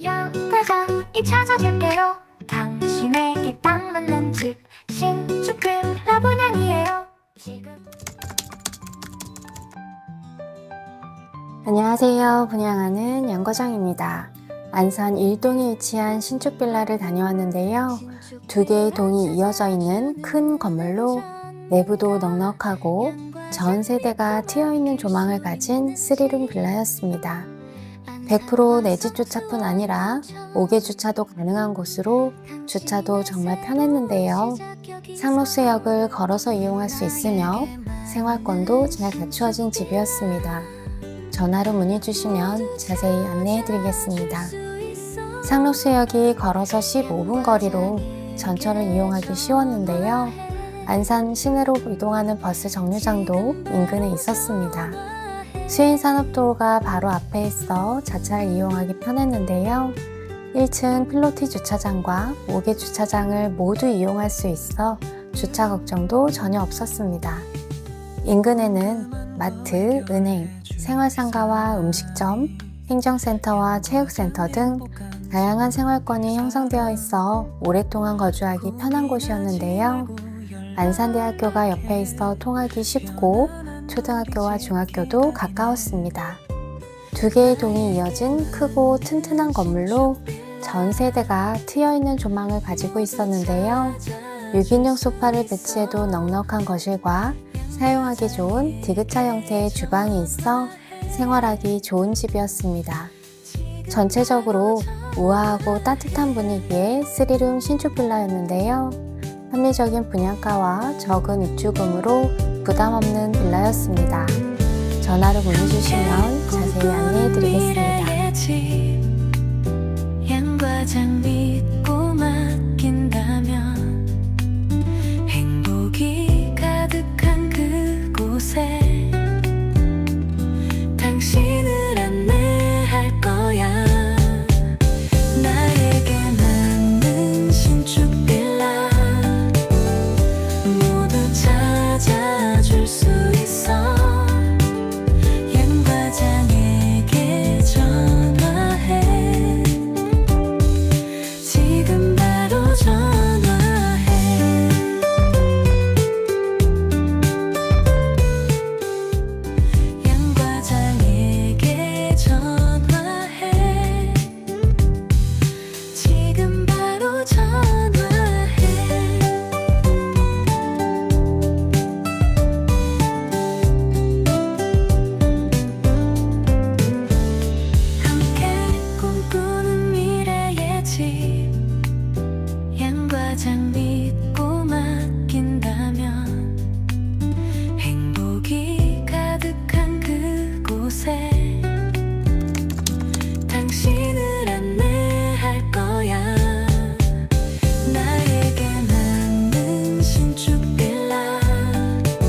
양과장이 찾아줄게요 당신에게 딱 맞는 집 신축 빌라 분양이에요 지금 안녕하세요. 분양하는 양과장입니다. 안산 1동에 위치한 신축 빌라를 다녀왔는데요. 두 개의 동이 이어져 있는 큰 건물로 내부도 넉넉하고 전 세대가 트여있는 조망을 가진 스리룸 빌라였습니다. 100% 내집 주차뿐 아니라 5개 주차도 가능한 곳으로 주차도 정말 편했는데요. 상로수역을 걸어서 이용할 수 있으며 생활권도 잘 갖추어진 집이었습니다. 전화로 문의 주시면 자세히 안내해 드리겠습니다. 상록수역이 걸어서 15분 거리로 전철을 이용하기 쉬웠는데요. 안산 시내로 이동하는 버스 정류장도 인근에 있었습니다. 수인산업도로가 바로 앞에 있어 자차를 이용하기 편했는데요. 1층 필로티 주차장과 5개 주차장을 모두 이용할 수 있어 주차 걱정도 전혀 없었습니다. 인근에는 마트, 은행, 생활상가와 음식점, 행정센터와 체육센터 등 다양한 생활권이 형성되어 있어 오랫동안 거주하기 편한 곳이었는데요. 안산대학교가 옆에 있어 통하기 쉽고 초등학교와 중학교도 가까웠습니다. 두 개의 동이 이어진 크고 튼튼한 건물로 전 세대가 트여있는 조망을 가지고 있었는데요. 6인용 소파를 배치해도 넉넉한 거실과 사용하기 좋은 디귿자 형태의 주방이 있어 생활하기 좋은 집이었습니다. 전체적으로 우아하고 따뜻한 분위기의 스리룸 신축 빌라였는데요. 합리적인 분양가와 적은 입주금으로 부담 없는 빌라였습니다. 전화로 문의 주시면 자세히 안내해 드리겠습니다. me.